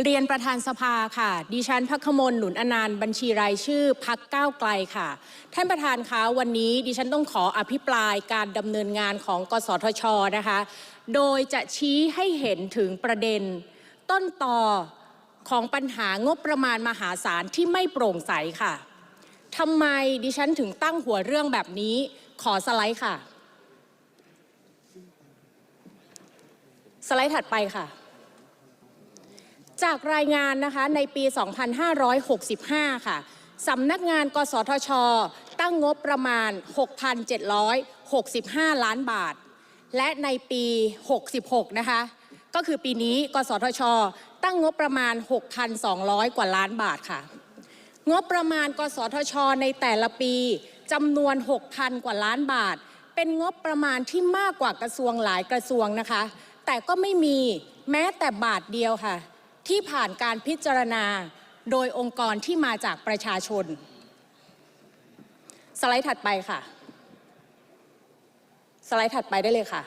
เรียนประธานสภาค่ะ ดิฉันพักขมลหนุนอนานต์บัญชีรายชื่อพักก้าวไกลค่ะ ท่านประธานคะวันนี้ดิฉันต้องขออภิปรายการดำเนินงานของกสทชนะคะ โดยจะชี้ให้เห็นถึงประเด็น ต้นต่อของปัญหางบประมาณมหาศาลที่ไม่โปร่งใสค่ะทำไมดิฉันถึงตั้งหัวเรื่องแบบนี้ขอสไลด์ค่ะ สไลด์ถัดไปค่ะ จากรายงานนะคะในปี 2565 ค่ะสำนักงานกสทช ตั้งงบประมาณ 6,765 ล้านบาท และในปี 66 นะคะ ก็คือปีนี้กสทช ตั้งงบประมาณ 6,200 กว่าล้านบาทค่ะ งบประมาณ กสทช ในแต่ละปีจำนวน 6,000 กว่าล้านบาท เป็นงบประมาณที่มากกว่ากระทรวงหลายกระทรวงนะคะ แต่ก็ไม่มีแม้แต่บาทเดียวค่ะ ที่ผ่านการพิจารณาโดยองค์กรที่มาจากประชาชน สไลด์ถัดไปค่ะ สไลด์ถัดไปได้เลยค่ะ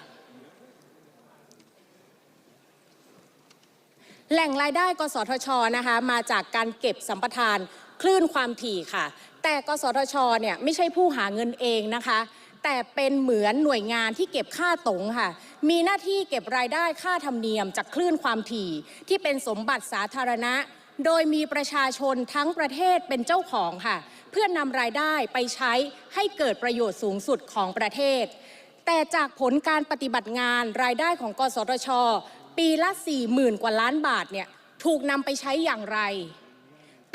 แหล่งรายได้กสทชนะคะมาจากการเก็บสัมปทานคลื่นความถี่ค่ะ แต่กสทชเนี่ยไม่ใช่ผู้หาเงินเองนะคะ แต่เป็นเหมือนหน่วยงานที่เก็บค่าตรงค่ะ มีหน้าที่เก็บรายได้ค่าธรรมเนียมจากคลื่นความถี่ ที่เป็นสมบัติสาธารณะ โดยมีประชาชนทั้งประเทศเป็นเจ้าของค่ะ เพื่อนำรายได้ไปใช้ให้เกิดประโยชน์สูงสุดของประเทศ แต่จากผลการปฏิบัติงานรายได้ของกสทช ปีละ 40,000 กว่าล้านบาทเนี่ยถูกนำไปใช้อย่างไร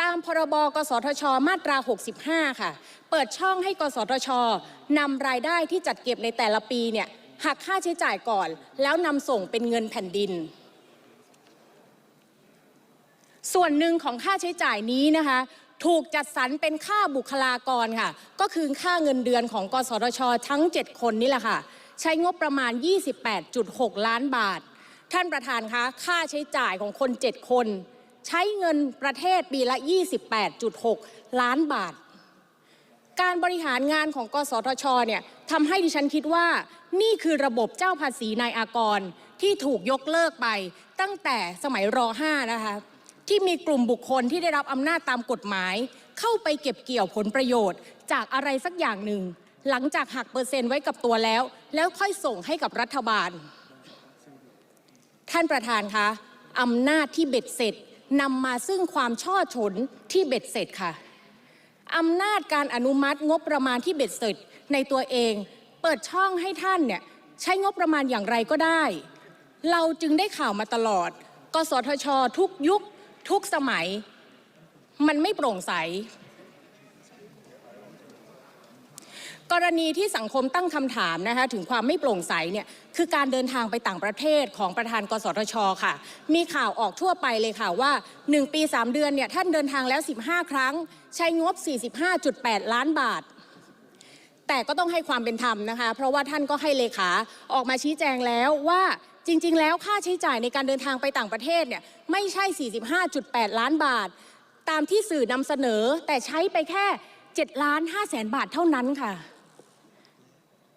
ตามพรบกสทช มาตรา 65 ค่ะ เปิดช่องให้กสทชนำรายได้ที่จัดเก็บในแต่ละปีเนี่ย หักค่าใช้จ่ายก่อน แล้วนำส่งเป็นเงินแผ่นดิน ส่วนหนึ่งของค่าใช้จ่ายนี้นะคะ ถูกจัดสรรเป็นค่าบุคลากรค่ะ ก็คือค่าเงินเดือนของกสทช ทั้ง 7 คนนี่แหละค่ะ ใช้งบประมาณ 28.6 ล้านบาท ท่านประธานคะค่าใช้จ่ายของคน 7 คน ใช้เงินประเทศปีละ 28.6 ล้านบาทการบริหารงานของกสทชเนี่ยทำให้ดิฉันคิดว่า นี่คือระบบเจ้าภาษีนายอากรที่ถูกยกเลิกไปตั้งแต่สมัยร 5 นะคะที่มีกลุ่มบุคคลที่ได้รับอำนาจตามกฎหมาย เข้าไปเก็บเกี่ยวผลประโยชน์ จากอะไรสักอย่างหนึ่ง หลังจากหักเปอร์เซ็นต์ไว้กับตัวแล้ว แล้วค่อยส่งให้กับรัฐบาล ท่านประธานคะอำนาจที่เบ็ดเสร็จนำมาซึ่งความช่อฉนที่เบ็ดเสร็จค่ะอำนาจการอนุมัติงบประมาณที่เบ็ดเสร็จในตัวเอง เปิดช่องให้ท่านเนี่ยใช้งบประมาณอย่างไรก็ได้ เราจึงได้ข่าวมาตลอด กสทช ทุกยุคทุกสมัย มันไม่โปร่งใส กรณีที่สังคมตั้งคำถามนะคะถึงความไม่โปร่งใสเนี่ยคือการเดินทางไปต่างประเทศของประธาน กสทช ค่ะ มีข่าวออกทั่วไปเลยค่ะว่า 1 ปี 3 เดือนเนี่ยท่านเดินทางแล้ว 15 ครั้ง ใช้งบ 45.8 ล้านบาท แต่ก็ต้องให้ความเป็นธรรมนะคะ เพราะว่าท่านก็ให้เลขาออกมาชี้แจงแล้วว่าจริง ๆ แล้วค่าใช้จ่ายในการเดินทางไปต่างประเทศเนี่ยไม่ใช่ 45.8 ล้านบาท ตามที่สื่อนำเสนอแต่ใช้ไปแค่7ล้าน5แสนบาทเท่านั้นค่ะ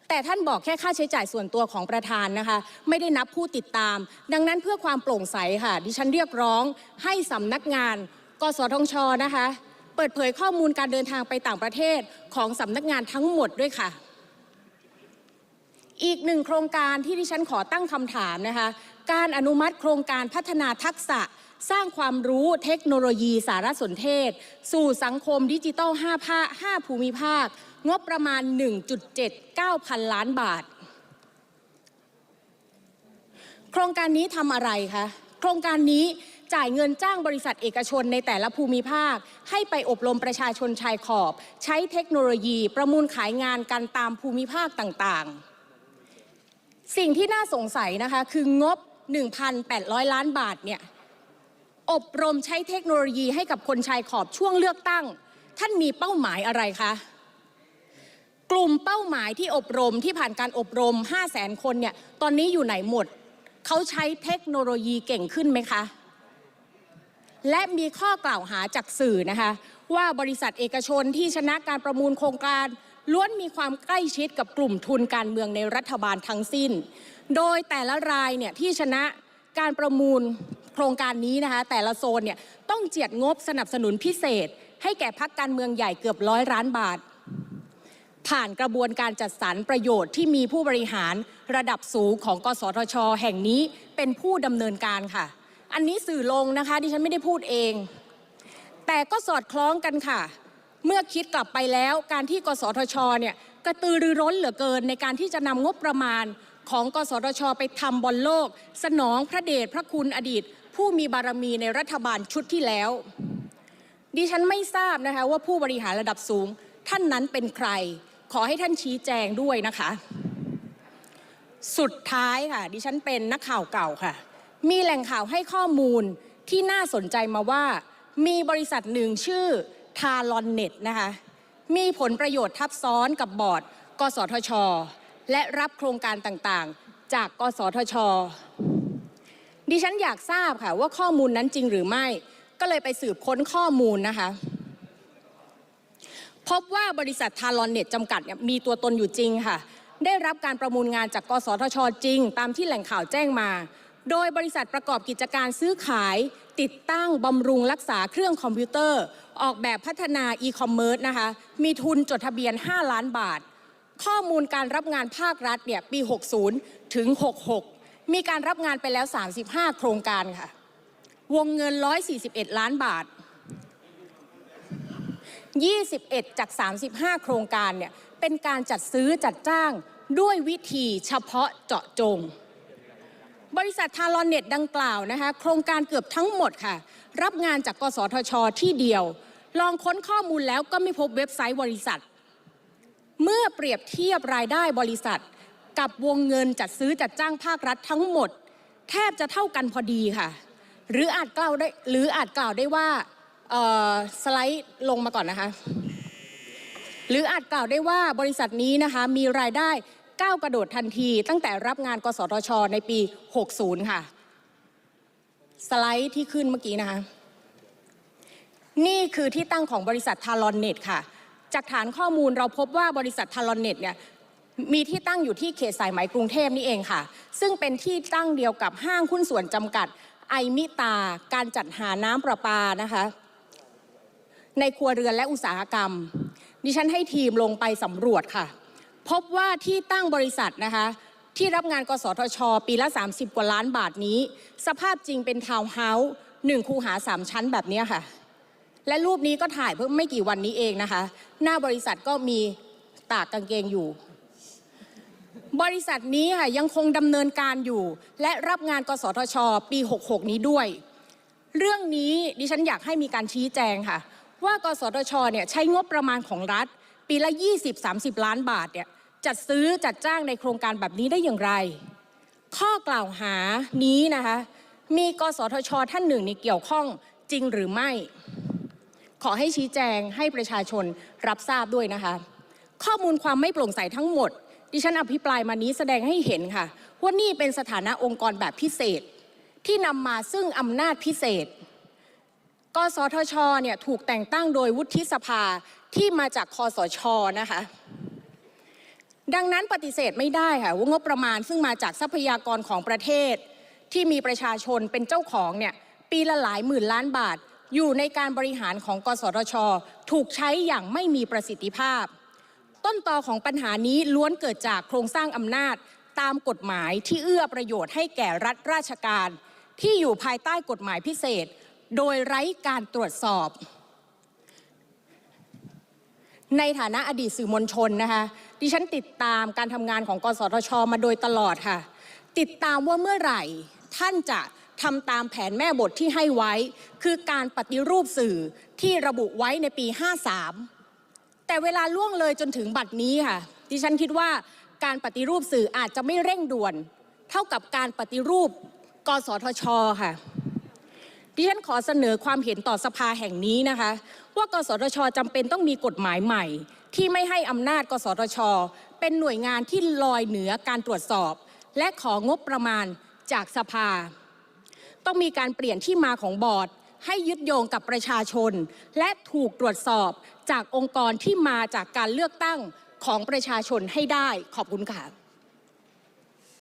แต่ท่านบอกแค่ค่าใช้จ่ายส่วนตัวของประธานนะคะ ไม่ได้นับผู้ติดตาม ดังนั้นเพื่อความโปร่งใสค่ะ ดิฉันเรียกร้องให้สำนักงาน กสทชนะคะ เปิดเผยข้อมูลการเดินทางไปต่างประเทศของสำนักงานทั้งหมดด้วยค่ะ อีกหนึ่งโครงการที่ดิฉันขอตั้งคำถามนะคะ การอนุมัติโครงการพัฒนาทักษะสร้างความรู้เทคโนโลยีสารสนเทศ สู่สังคมดิจิทัล5ภาค5ภูมิภาค งบประมาณ 1.79 พันล้านบาท โครงการนี้ทำอะไรคะ โครงการนี้ จ่ายเงินจ้างบริษัทเอกชนในแต่ละภูมิภาค ให้ไปอบรมประชาชนชายขอบ ใช้เทคโนโลยีประมูลขายงานกันตามภูมิภาคต่างๆ สิ่งที่น่าสงสัยนะคะคืองบ 1,800 ล้านบาทเนี่ยอบรมใช้เทคโนโลยีให้กับคนชายขอบช่วงเลือกตั้ง ท่านมีเป้าหมายอะไรคะ กลุ่มเป้าหมายที่อบรมที่ผ่านการอบรม 5 0 0แสนคนเนี่ยตอนนี้อยู่ไหนหมด เขาใช้เทคโนโลยีเก่งขึ้นไหมคะ และมีข้อกล่าวหาจากสื่อนะคะว่าบริษัทเอกชนที่ชนะการประมูลโครงการล้วนมีความใกล้ชิดกับกลุ่มทุนการเมืองในรัฐบาลทั้งสิ้น โดยแต่ละรายเนี่ยที่ชนะการประมูลโครงการนี้นะคะแต่ละโซนเนี่ยต้องเจียดงบสนับสนุนพิเศษ ให้แก่พักการเมืองใหญ่เกือบร้อยล้านบาท ผ่านกระบวนการจัดสรรประโยชน์ที่มีผู้บริหารระดับสูงของกสทช แห่งนี้เป็นผู้ดำเนินการค่ะ อันนี้สื่อลงนะคะดิฉันไม่ได้พูดเอง แต่ก็สอดคล้องกันค่ะ เมื่อคิดกลับไปแล้วการที่กสทชเนี่ยกระตือรือร้นเหลือเกินในการที่จะนำงบประมาณของกสทช ไปทำบอลโลก สนองพระเดชพระคุณอดีต ผู้มีบารมีในรัฐบาลชุดที่แล้ว ดิฉันไม่ทราบนะคะว่าผู้บริหารระดับสูงท่านนั้นเป็นใคร ขอให้ท่านชี้แจงด้วยนะคะ สุดท้ายค่ะ ดิฉันเป็นนักข่าวเก่าค่ะ มีแหล่งข่าวให้ข้อมูลที่น่าสนใจมาว่า มีบริษัทหนึ่งชื่อทาลอนเน็ตนะคะมีผลประโยชน์ทับซ้อนกับบอร์ด กสทช และรับโครงการต่างๆ จากกสทช ดิฉันอยากทราบค่ะว่าข้อมูลนั้นจริงหรือไม่ ก็เลยไปสืบค้นข้อมูลนะคะ พบว่าบริษัททารอนเน็ตจำกัดมีตัวตนอยู่จริงค่ะ ได้รับการประมูลงานจากกสทช จริง ตามที่แหล่งข่าวแจ้งมา โดยบริษัทประกอบกิจการซื้อขาย ติดตั้งบำรุงรักษาเครื่องคอมพิวเตอร์ ออกแบบพัฒนาอีคอมเมิร์ซนะคะ มีทุนจดทะเบียน 5 ล้านบาท ข้อมูลการรับงานภาครัฐเนี่ยปี 60 ถึง 66 มีการรับงานไปแล้ว 35 โครงการค่ะ วงเงิน 141 ล้านบาท 21 จาก 35 โครงการเนี่ยเป็นการจัดซื้อจัดจ้างด้วยวิธีเฉพาะเจาะจง บริษัททารอนเน็ตดังกล่าวนะคะ โครงการเกือบทั้งหมดค่ะ รับงานจากกสทช ที่เดียว ลองค้นข้อมูลแล้วก็ไม่พบเว็บไซต์บริษัท เมื่อเปรียบเทียบรายได้บริษัท กับวงเงินจัดซื้อจัดจ้างภาครัฐทั้งหมด แทบจะเท่ากันพอดีค่ะ หรืออาจกล่าวได้หรืออาจกล่าวได้ว่าสไลด์ลงมาก่อนนะคะ หรืออาจกล่าวได้ว่าบริษัทนี้นะคะมีรายได้ ก้าวกระโดดทันที ตั้งแต่รับงานกสทช ในปี 60 ค่ะ สไลด์ที่ขึ้นเมื่อกี้นะคะ นี่คือที่ตั้งของบริษัททารอนเน็ตค่ะ จากฐานข้อมูลเราพบว่าบริษัททารอนเน็ตเนี่ยมีที่ตั้งอยู่ที่เขตสายไหมกรุงเทพนี่เองค่ะ ซึ่งเป็นที่ตั้งเดียวกับห้างหุ้นส่วนจำกัดไอมิตา การจัดหาน้ำประปานะคะ ในครัวเรือนและอุตสาหกรรม ดิฉันให้ทีมลงไปสำรวจค่ะ พบว่าที่ตั้งบริษัทนะคะที่รับงานกสทช ปีละ 30 กว่าล้านบาทนี้ สภาพจริงเป็นทาวน์เฮาส์หนึ่งคูหาสามชั้นแบบนี้ค่ะ และรูปนี้ก็ถ่ายเพิ่งไม่กี่วันนี้เองนะคะ หน้าบริษัทก็มีตากกางเกงอยู่ บริษัทนี้ค่ะยังคงดำเนินการอยู่ และรับงานกสทช ปี 66 นี้ด้วย เรื่องนี้ดิฉันอยากให้มีการชี้แจงค่ะ ว่ากสทชเนี่ยใช้งบประมาณของรัฐ ปีละ 20-30 ล้านบาทเนี่ยจัดซื้อจัดจ้างในโครงการแบบนี้ได้อย่างไร ข้อกล่าวหานี้นะคะมีกสทช ท่านหนึ่งในเกี่ยวข้องจริงหรือไม่ ขอให้ชี้แจงให้ประชาชนรับทราบด้วยนะคะ ข้อมูลความไม่โปร่งใสทั้งหมด ดิฉันอภิปรายมานี้แสดงให้เห็นค่ะ ว่านี่เป็นสถานะองค์กรแบบพิเศษ ที่นำมาซึ่งอำนาจพิเศษ กสทช เนี่ยถูกแต่งตั้งโดยวุฒิสภา ที่มาจากคอสชนะคะ ดังนั้นปฏิเสธไม่ได้ค่ะว่างบประมาณซึ่งมาจากทรัพยากรของประเทศ ที่มีประชาชนเป็นเจ้าของเนี่ยปีละหลายหมื่นล้านบาท อยู่ในการบริหารของกสทช ถูกใช้อย่างไม่มีประสิทธิภาพ ต้นตอของปัญหานี้ล้วนเกิดจากโครงสร้างอำนาจตามกฎหมายที่เอื้อประโยชน์ให้แก่รัฐราชการ ที่อยู่ภายใต้กฎหมายพิเศษ โดยไร้การตรวจสอบ ในฐานะอดีตสื่อมวลชนนะคะดิฉันติดตามการทำงานของกสทช มาโดยตลอดค่ะ ติดตามว่าเมื่อไหร่ท่านจะทำตามแผนแม่บทที่ให้ไว้ คือการปฏิรูปสื่อที่ระบุไว้ในปี 53 แต่เวลาล่วงเลยจนถึงบัดนี้ค่ะ ดิฉันคิดว่าการปฏิรูปสื่ออาจจะไม่เร่งด่วน เท่ากับการปฏิรูป กสทช ค่ะ ดิฉันขอเสนอความเห็นต่อสภาแห่งนี้นะคะ ว่ากสทชจำเป็นต้องมีกฎหมายใหม่ ที่ไม่ให้อำนาจกสทช เป็นหน่วยงานที่ลอยเหนือการตรวจสอบ และของบประมาณจากสภา ต้องมีการเปลี่ยนที่มาของบอร์ด ให้ยึดโยงกับประชาชน และถูกตรวจสอบจากองค์กรที่มาจากการเลือกตั้งของประชาชนให้ได้ขอบคุณค่ะ